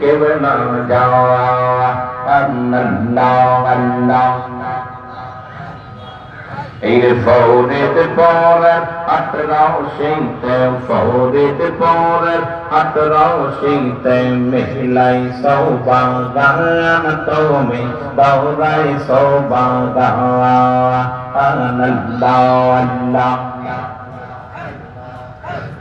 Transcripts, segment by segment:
কেবলা যাওয়া আল্লাহ আল্লাহ এই ফৌরিদ পরের আটরাও সিংতে ফৌরিদ পরের আটরাও সিংতে মিলাই সৌবাগান তুমি দৌড়াই সৌবাগান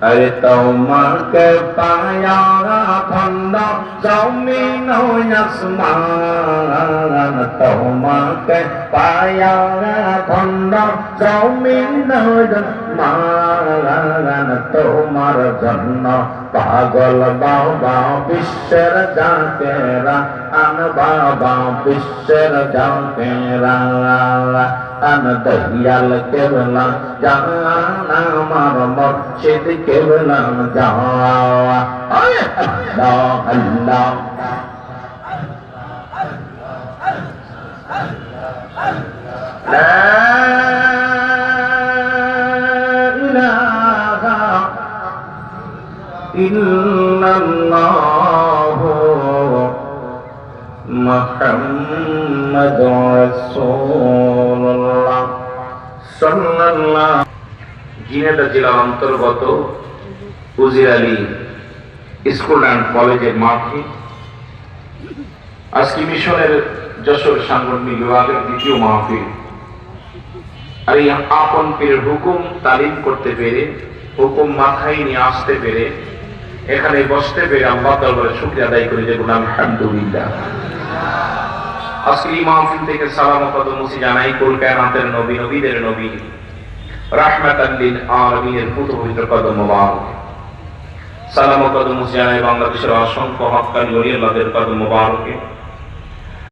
আল্লাহ আল্লাহ আরে তোমাকে পায়া খন্ড জমিন আসমান। তোমাকে পায়া খন্ড জমিন মান তোমার জন্য পাগল বাবা বিশ্বের জাকেরা আন বাবা বিশ্বের জাকেরা আন দয়াল কেবলা জানা আমার মসজিদ কেবলা যাওয়া আল্লাহ আল্লাহ لا إله إلا الله محمد رسول الله অন্তর্গত স্কুল অ্যান্ড কলেজের মাঠে। আজকে মিশনের যশোর সাংগঠনিক বিভাগের দ্বিতীয় মাহফিল। আর এই আপন পীরের হুকুম তালিম করতে পেরে, হুকুম মাথায় নিয়ে আসতে পেরে, এখানে বসতে পেরে আমরা দরবারে শুক্রিয়া আদায় করে যে গুলাম আলহামদুলিল্লাহ। এই মাহফিল থেকে সালাম কদমসি জানাই কুল কায়নাতের নবী, নবীদের নবী। রাহমাতাল লিল আলামিনের পুত্র পবিত্র কদম মুবারক। সালাম ও কদম জানাই বাংলাদেশের অসংখ্য হক্কানি ওলিয়াল্লাহদের কদম মোবারকে